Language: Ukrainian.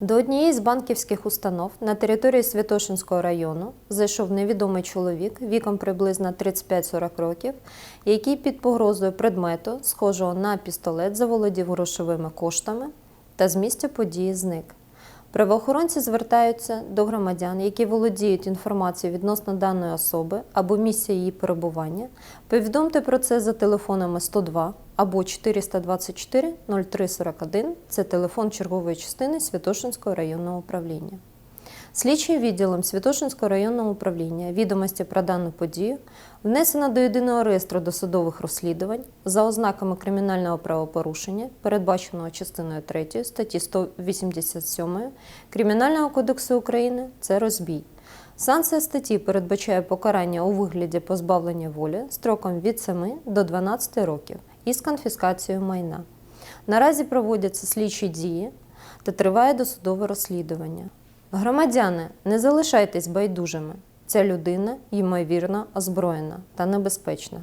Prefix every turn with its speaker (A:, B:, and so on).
A: До однієї з банківських установ на території Святошинського району зайшов невідомий чоловік віком приблизно 35-40 років, який під погрозою предмету, схожого на пістолет, заволодів грошовими коштами та з місця події зник. Правоохоронці звертаються до громадян, які володіють інформацією відносно даної особи або місця її перебування. Повідомте про це за телефонами 102 або 424 0341 – це телефон чергової частини Святошинського районного управління. Слідчим відділом Святошинського районного управління відомості про дану подію внесено до єдиного реєстру досудових розслідувань за ознаками кримінального правопорушення, передбаченого частиною 3 статті 187 Кримінального кодексу України це розбій. Санкція статті передбачає покарання у вигляді позбавлення волі строком від 7 до 12 років із конфіскацією майна. Наразі проводяться слідчі дії та триває досудове розслідування. Громадяни, не залишайтесь байдужими. Ця людина, ймовірно, озброєна та небезпечна.